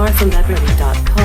martinleverly.com.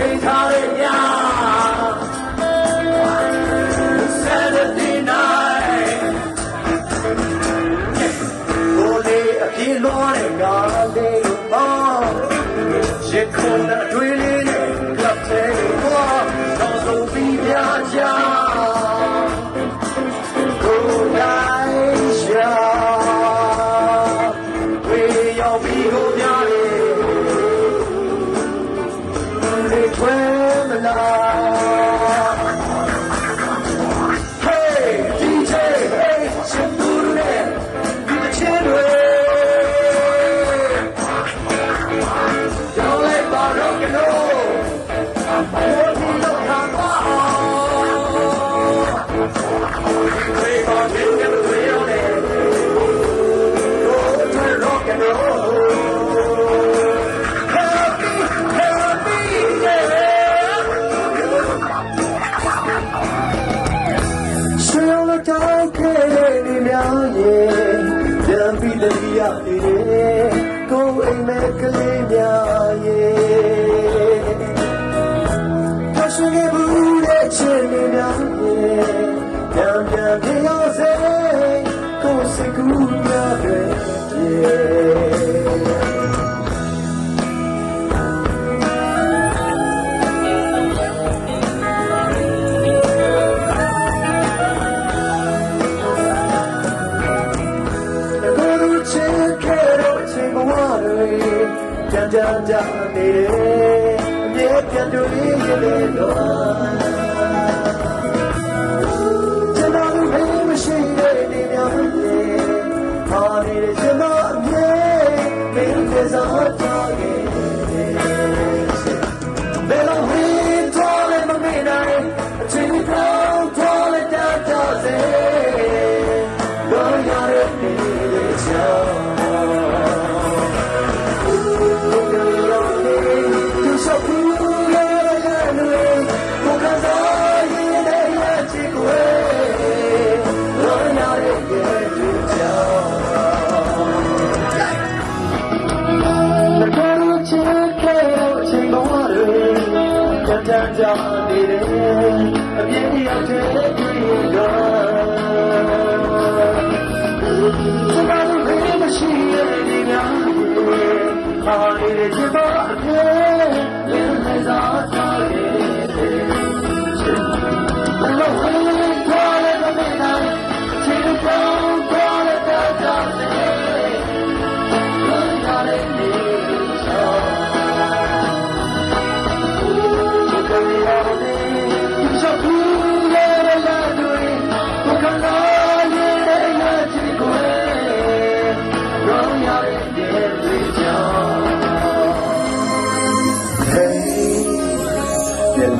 Satan. ကြနေတယ်အမြဲပြန်တွေ့ရလေတော့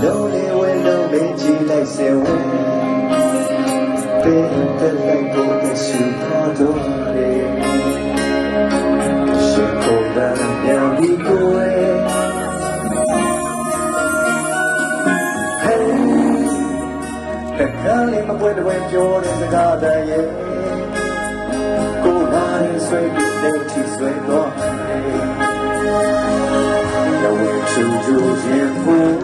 လုံးလေးဝဲလုံးလေးကြည့်လိုက်စေဝဲပေးတဲ့လိုက်ကိုတရှိပါတော့လေရှိကိုယ်တိုင်ပြန်ပြီးကိုယ်တခါလေးမပွင့်တွင်ပြောတဲ့စကားတည်းရဲ့ကိုလာရင်ဆွေးပြီးတဲ့ချီဆွေးတော့ Now we're two jewels in pool.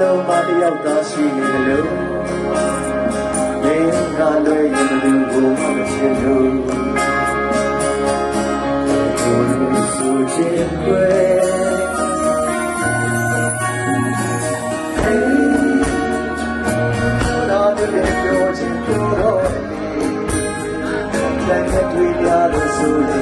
လုံးမှာတယောက်သာရှိနေတယ်လို့မင်းကလည်းရင်မလူကိုမချင်လို့ဘုရားဆိုခြင်းတွေပြောချင်ပြောတော့တယ်တကယ်တွေ့ရလို့ဆိုရင်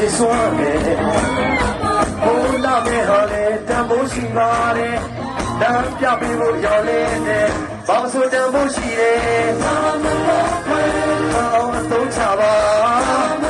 ရှင်းစွာနဲ့ဟိုလာမဲ့ဟာလေတန်ဖိုးရှိပါလေတန်ပြပေးဖို့ရော်လေးနဲ့ဘာမဆိုတန်ဖိုးရှိတယ်ဘာမလို့ခွဲအောင်အသုံးချပါ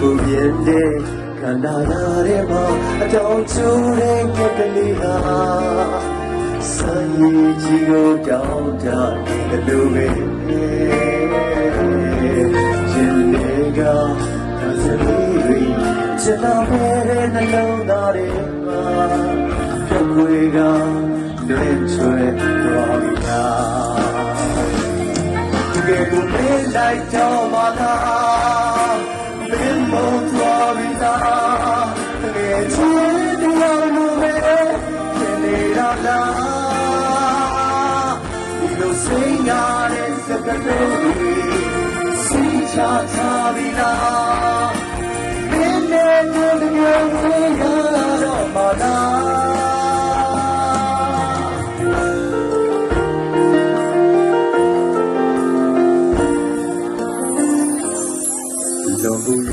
ဘူးတော့ဘုရင်တဲ့ခန္ဓာရတဲ့မှာအတောင်ကျိုးတဲ့ကကလေးဟာစံရည်ကြီးကိုတောင်းတတယ်လို့ပဲရှင်လေးကသစလေးတွေချစ်တော်ရဲ့နှလုံးသားတွေမှာပြွေကလွင်ချွဲတော်ပြီလား que come la tomada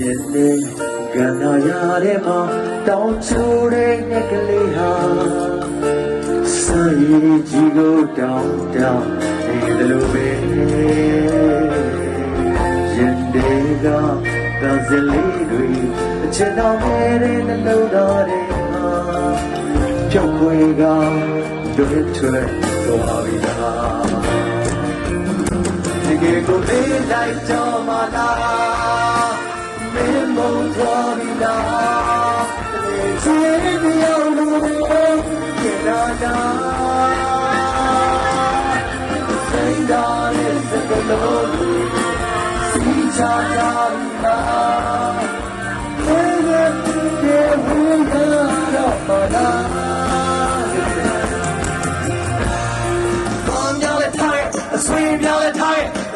ရင်နဲ့ကန္နာရတဲ့မှာတောင်းချိုးတဲ့ငက်ကလေးဟာစာရည်ကြီးကိုတောင်းတောင်း နေတယ်လို့ပဲရင်တွေကသာစလေးတွေအချင်တော်မဲ့တဲ့နှလုံးသားတွေမှာဖြောက်ခွေကတို့ထွဲတော်ပါပြီလားဒီကေကိုလေးလိုက်တော့မလားမင်းမုံသွားပြီလားဒီချစ်ပြောင်းလို့ကေနာ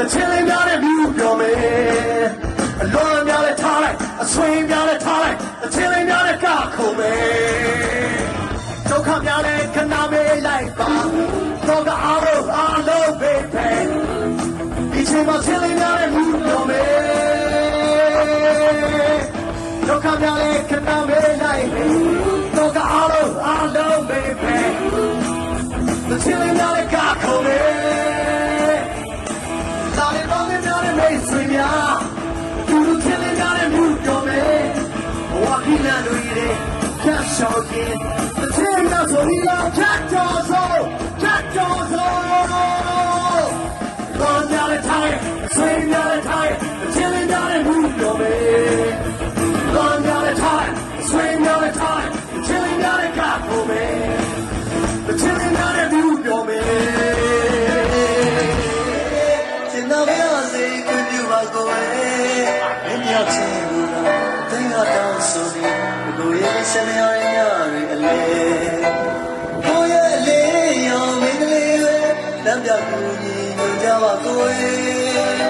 tire, the chilling down the view for me. A long down the tire, a swing down the tire, the chilling down the car for me. Don't come down and can I be like that? Don't go out of our low baby. Each time I'm chilling down the view for me. Don't come down and can I be like me? Don't go out of our low baby. choque ညွှန်ကြပါကိုယ်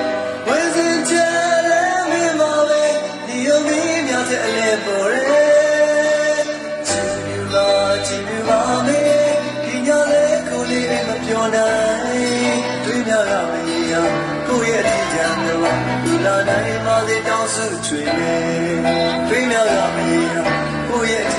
ဝင်းစင်ချဲလည်းမင်းပါပဲဒီယုံမင်းမြောက်တဲ့အလေပေါ်ရဲချစ်ပြလာချစ်ပြပါမေဒီညလေးကိုလေးမပြောနိုင်တွေ့မြရမည်ရာကိုယ့်ရဲ့အထင်ကြံတော့လူလာနိုင်ပါစေတောင်းစုချွေနေတွေ့မြရမည်ရာကိုယ့်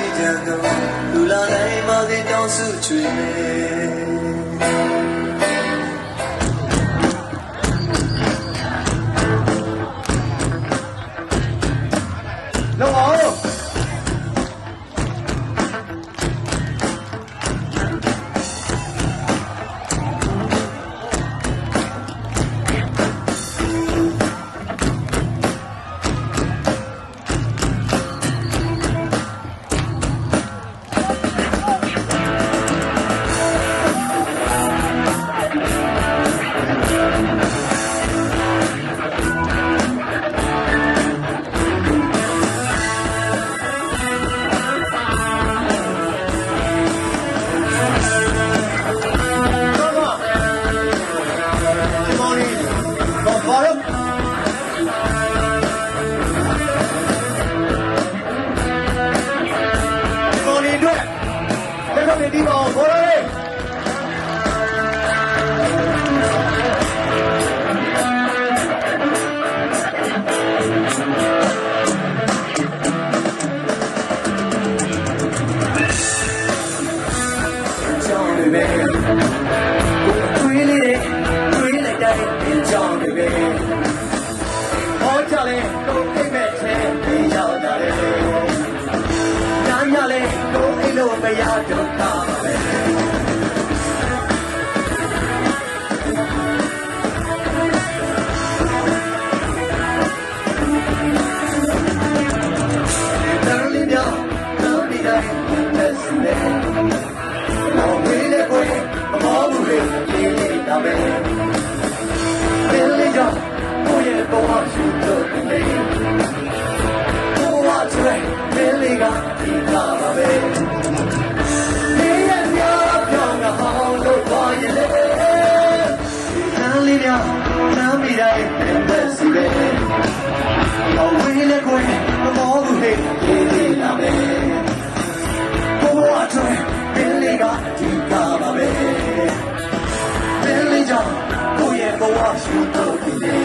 ကြောင့်ကိုယ့်ရဲ့ဘဝရှိတော့ပြီလေ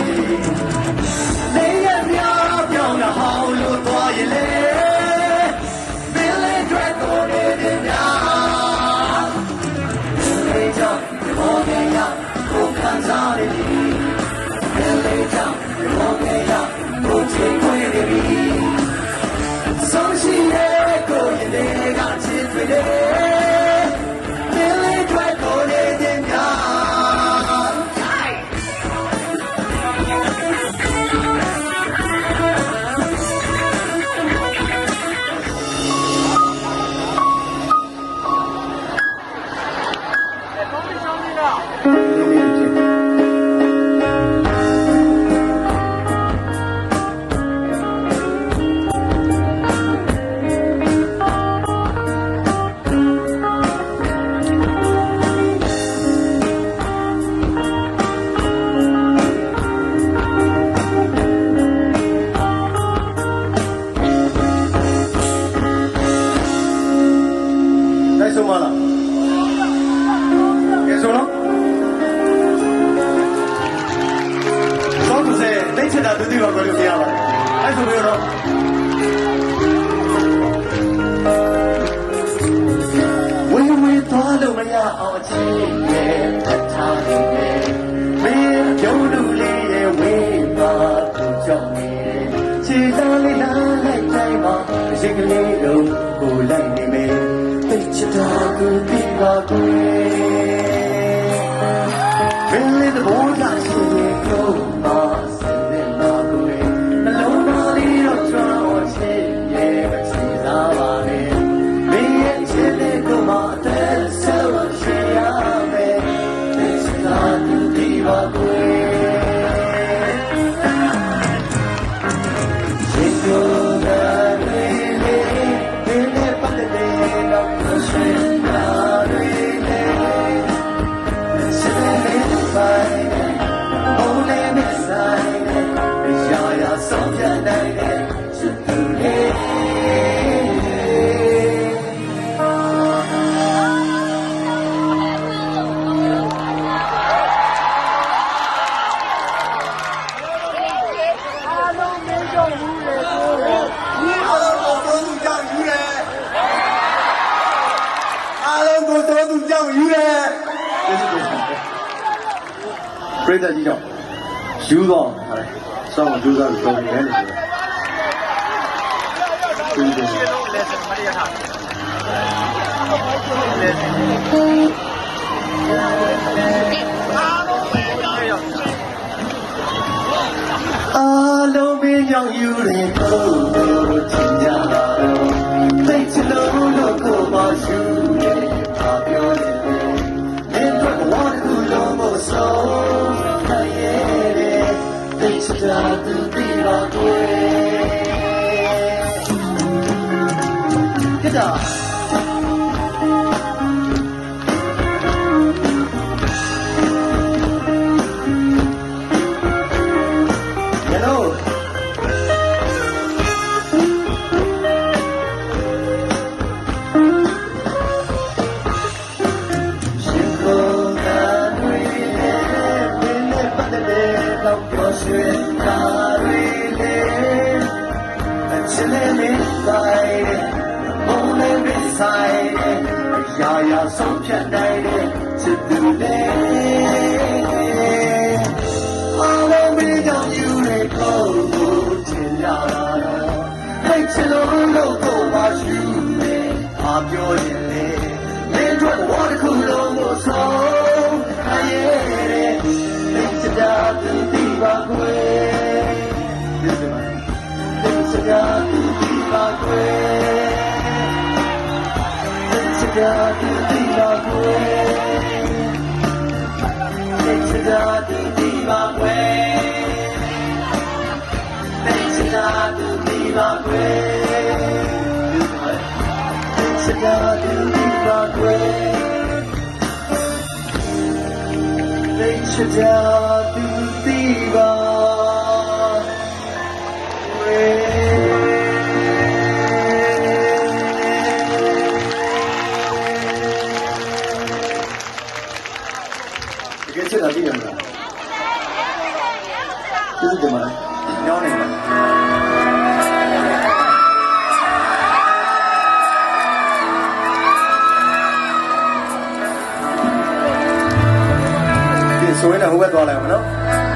နေရများပြောင်းတာဟောင်းလို့သွားရလေဘယ်လဲတွေ့တော့နေတဲ့များနေကြောင့်ဘောင်ရရကိုခံစားရပြီဘယ်လဲကြောင့်ဘောင်ရရကိုချိန်ခွင့်ရပြီဆုံးရှိရဲ့ကိုယ်ရဲ့ကချစ်တွေ့တယ် ကိုတော်သူကြောက်ယူတယ်ပြိတ္တကြီးတော့ယူတော့ဆောင်းကျူးစားပြီးပုံနေတယ်လို့အာလုံးပင်ကြောင့်ယူတယ်တော့ချင်ကြတော့ ဆုံးတရေတဲ့သိချတာသူပြီးတော့ မင်း ကျေးဇူးတင်ပါတယ်ညောင်းနေပါဒီဆိုရင်လည်းဟိုဘက်သွားလိုက်အောင်နော်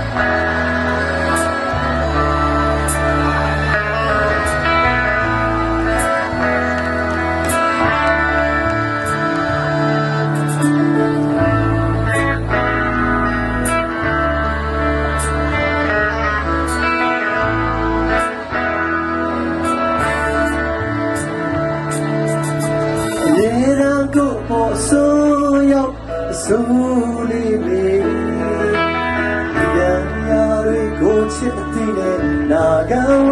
ဆူလေးပဲရန်ရာတွေကိုချစ်တဲ့နဲ့နာဂံဝ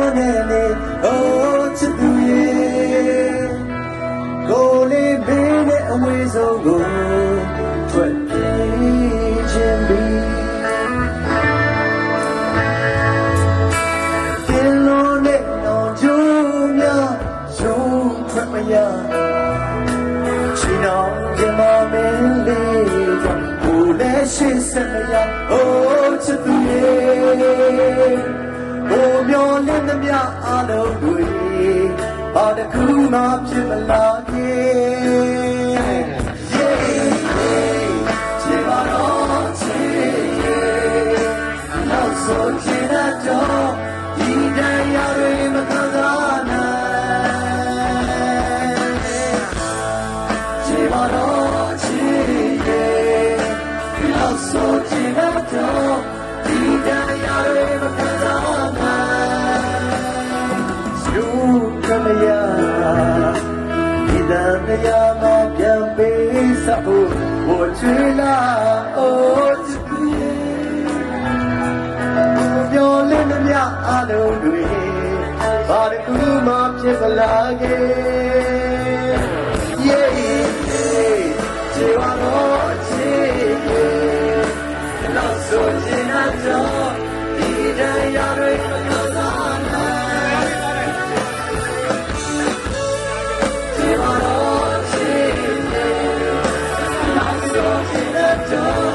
ရအိုးချစ်သူရဲ့ဘိုးမျောလင်းသမျှအလုံးတွေဘာတစ်ခုမှဖြစ်မလာခဲ့ Yeah, ချစ်ပါတော့ချစ်နောက်ဆုံးချစ်တဲ့တော့ဒီတ လာအိုးချစ်သူရဲ့မျောလင်းသမျှအလုံးတွေဘာတစ်ခုမှဖြစ်မလာခဲ့ Yeah yeah ခြေဝါတော့ခြေရဲ့နောက်ဆုံးချင်တော့ဒီတရားတွေ ခြေ